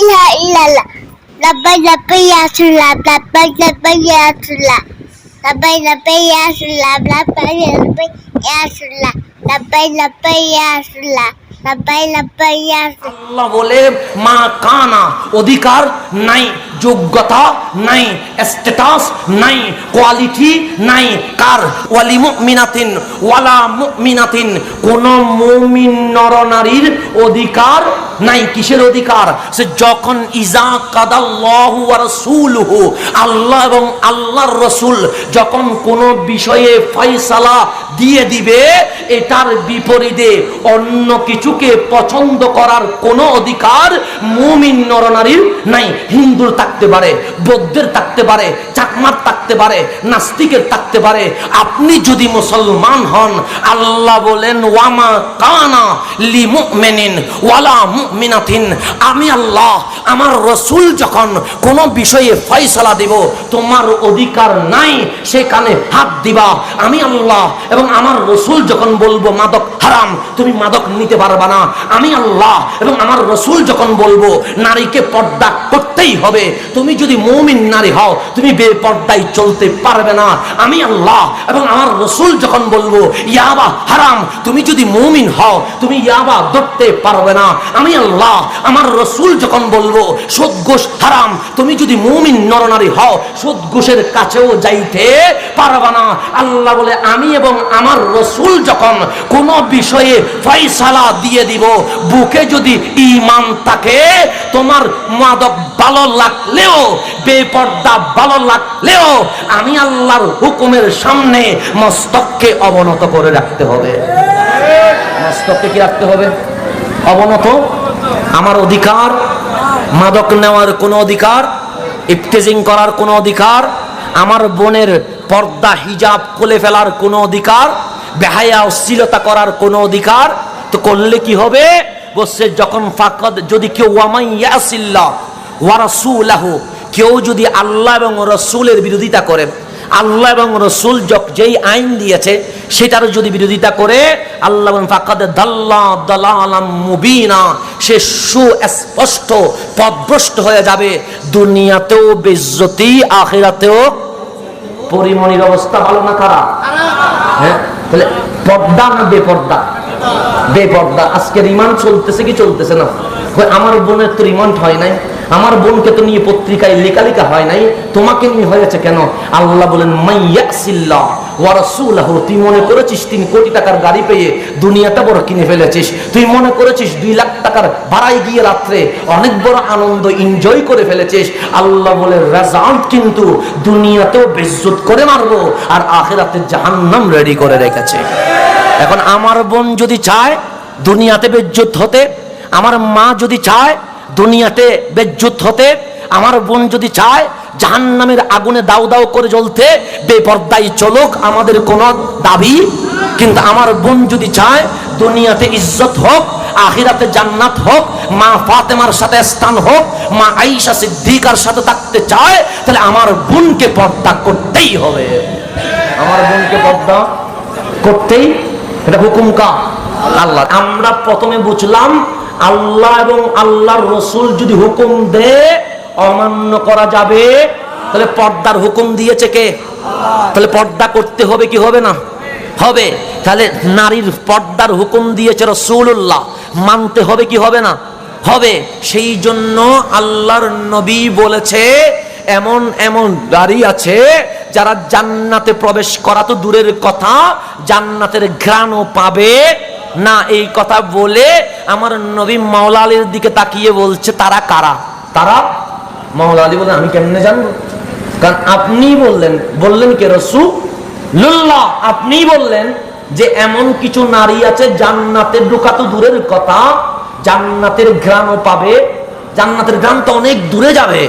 ইলাহা ইল্লাল্লাহ। লাব্বাই লাব্বাই ইয়া রাসূলুল্লাহ লাব্বাই লাব্বাই ইয়া রাসূলুল্লাহ লাব্বাই লাব্বাই ইয়া রাসূলুল্লাহ লাব্বাই লাব্বাই ইয়া রাসূলুল্লাহ লাব্বাই লাব্বাই ইয়া রাসূলুল্লাহ লাব্বাই লাব্বাই ইয়া রাসূলুল্লাহ আল্লাহ বলে, মা কানা, অধিকার নাই। যোগ্যতা নাই স্ট্যাটাস নাই কোয়ালিটি নাই। কার? ওয়ালি মুমিনাতিন, ওয়ালা মুমিনাতিন। কোন মুমিন নরনারীর অধিকার নাই। কিসের অধিকার? সে যখন ইজা কাদাল্লাহু ওয়া রাসূলুহু, আল্লাহ এবং আল্লাহর রসুল যখন কোন বিষয়ে ফয়সালা দিয়ে দিবে এটার বিপরীতে অন্য কিছুকে পছন্দ করার কোনো অধিকার মুমিন নরনারীর নাই। হিন্দুর থাকতে পারে, বৌদ্ধের থাকতে পারে, চাকমার থাকতে পারে, নাস্তিকের থাকতে পারে। আপনি যদি মুসলমান হন, আল্লাহ বলেন, ওয়ামা কানা লি মুমিনিন ওয়ালা মুমিনাতিন। আমি আল্লাহ, আমার রসুল যখন কোন বিষয়ে ফয়সালা দিব, তোমার অধিকার নাই, সেখানে হাত দিবা। আমি আল্লাহ, এবং আমার রসুল যখন বলব, মাদক হারাম, তুমি মাদক নিতে পারবা না। আমি আল্লাহ এবং আমার রসুল যখন বলব, নারীকে পর্দা করতেই হবে। তুমি যদি মৌমিন নারী হও, তুমি বেপর্দায় চলতে পারবে না। আমি আল্লাহ এবং আমার রসুল যখন বলব, ইয়াবা হারাম, তুমি যদি মৌমিন হও, তুমি ইয়াবা ধরতে পারবে না। আমি আল্লাহ, আমার রসুল যখন বলব সদ্গোষ হারাম, তুমি যদি মৌমিন নরনারী হও সদ্গোষের কাছেও যাইতে পারবে না। আল্লাহ বলে, আমি এবং আমার রসুল যখন কোন বিষয়ে ফয়সালা দিয়ে দিব, বুকে যদি ইমান থাকে, তোমার মাদক ভালো লাগলেও, বেপর্দা ভালো লাগলেও আমি আল্লাহর হুকুমের সামনে মস্তককে অবনত করে রাখতে হবে। মস্তককে কি রাখতে হবে? অবনত? আমার অধিকার, মাদক নেওয়ার কোনো অধিকার, ইফতেজিং করার কোনো অধিকার, আমার বোনের পর্দা, হিজাব খুলে ফেলার কোনো অধিকার, বেহায়া, অশ্লীলতা করার কোনো অধিকার, তো করলে কি হবে? বলছে যখন ফাকদ যদি কেউ ওয়ামাই ইয়াসিল্লাহ কেউ যদি আল্লাহ এবং রসুলের বিরোধিতা করে, আল্লাহ এবং রসুল যেই আইন দিয়েছে সেটার যদি বিরোধিতা করে, আল্লাহ ফাকাদ দাল্লা দালালাম মুবিনা সে সুস্পষ্ট, পদভ্রষ্ট হয়ে যাবে। দুনিয়াতেও বেজ্জতি পরিমণির অবস্থা ভালো না খারাপ? হ্যাঁ? তাহলে পর্দা না বেপর্দা? বেপর্দা। আজকে রিমান্ড চলতেছে কি চলতেছে না? আমার বোনের তো রিমান্ড হয় নাই। আমার বোনকে তো নিয়ে পত্রিকায় লেখালেখা হয় নাই, তোমাকে নিয়ে হয়েছে কেন? আল্লাহ বলেন রাসূলাহু। তুই মনে করেছিস তিন কোটি টাকার গাড়ি পেয়ে দুনিয়াটা বড় কিনে ফেলেছিস? তুই মনে করেছিস দুই লাখ টাকার ভাড়ায় গিয়ে রাত্রে অনেক বড় আনন্দ এনজয় করে ফেলেছিস? আল্লাহ বলে, রেজাল্ট কিন্তু দুনিয়াতেও বেজ্জত করে মারবো আর আখেরাতে জাহান্নাম রেডি করে রেখেছে। এখন আমার বোন যদি চায় দুনিয়াতে বেজ্জত হতে, আমার মা যদি চায় দুনিয়াতে বেজ্জত হতে, আমার বোন যদি চায়, জাহান্নামের আগুনে দাউ দাউ করে জ্বলতে বেপর্দাই চলুক, আমাদের কোনো দাবি। কিন্তু আমার বোন যদি চায়, দুনিয়াতে ইজ্জত হোক, আখিরাতে জান্নাত হোক, মা ফাতেমার সাথে স্থান হোক, মা আইসা সিদ্দিকার সাথে থাকতে চায়, তাহলে আমার বোনকে পর্দা করতেই হবে। আমার বোনকে পর্দা করতেই, এটা হুকুম কা আল্লাহ। আমরা প্রথমে বুঝলাম আল্লাহ এবং আল্লাহর রসুল যদি হুকুম দে, অমান্য করা যাবে। তাহলে পর্দার হুকুম দিয়েছে কে? তাহলে পর্দা করতে হবে কি হবে না? হবে। তাহলে নারীর পর্দার হুকুম দিয়েছে রসুল্লাহ মানতে হবে কি হবে না? হবে। সেই জন্য আল্লাহর নবী বলেছে, এমন এমন গাড়ি আছে, যারা জান্নাতে প্রবেশ করা তো দূরের কথা, জান্নাতের ঘ্রাণও পাবে। না, এই কথা বলে আমার নবী মাওলা আলীর দিকে তাকিয়ে বলছে, তারা কারা? তারা? মাওলা আলী বলে, আমি কেমনে জানব? কারণ আপনি বললেন বললেন কে? রসু লুল্লাহ আপনি বললেন যে, এমন কিছু নারী আছে, জান্নাতে ঢোকা তো দূরের কথা। জান্নাতের ঘ্রাণও পাবে। জান্নাতের ঘ্রাণ তো অনেক দূরে যাবে।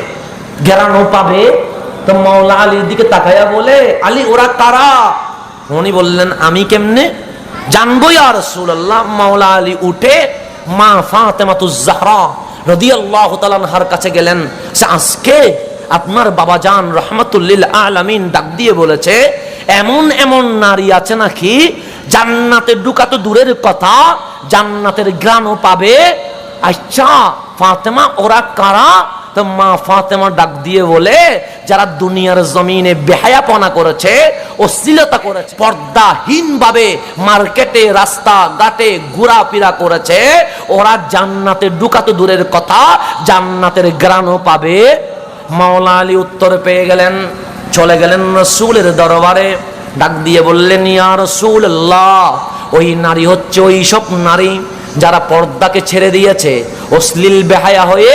ঘ্রাণও পাবে। তো মাওলা আলীর দিকে তাকাইয়া বলে, আলী, ওরা কারা? উনি বললেন, আমি কেমনে জানব আর রাসূলুল্লাহ? মাওলা আলী উঠে মা ফাতেমাতুজ জাহরা রাদিয়াল্লাহু তাআলার কাছে গেলেন। আজকে আপনার বাবা জান রহমতুল্লিল আলামিন ডাক দিয়ে বলেছে, এমন এমন নারী আছে নাকি জান্নাতের ডুকা তো দূরের কথা, জান্নাতের গ্রাণও পাবে? আচ্ছা ফাতেমা, ওরা কারা? তো মা ফাতেমা ডাক দিয়ে বলে, যারা দুনিয়ার জমিনে বেহায়াপনা করেছে, অশ্লীলতা করেছে পর্দাহীন ভাবে মার্কেটে, রাস্তা ঘাটে ঘোরাফেরা করেছে, ওরা জান্নাতে ঢুকাতো দূরের কথা, জান্নাতের গ্রানও পাবে। মাওলা আলী উত্তর পেয়ে গেলেন, চলে গেলেন রসুলের দরবারে। ডাক দিয়ে বললেন, ইয়া রসুল্লাহ ওই নারী হচ্ছে ওই সব নারী যারা পর্দাকে ছেড়ে দিয়েছে, অশ্লীল বেহায়া হয়ে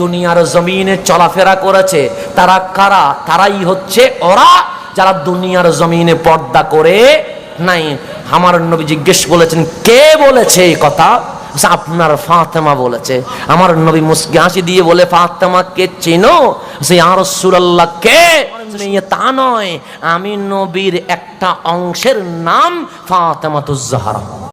দুনিয়ার জমিনে চলাফেরা করেছে তারা কারা? তারাই হচ্ছে ওরা যারা দুনিয়ার জমিনে পর্দা করে নাই। আমার নবী জিজ্ঞেস বলেছেন কে বলেছে এই কথা? বলছে, আপনার ফাতেমা বলেছে। আমার নবী মুসকি হাসি দিয়ে বলে ফাতেমা কে চেনো? সে আর সুরাল্লাহ কে? তা নয়। আমি নবীর একটা অংশের নাম ফাতেমাতুজ জাহরা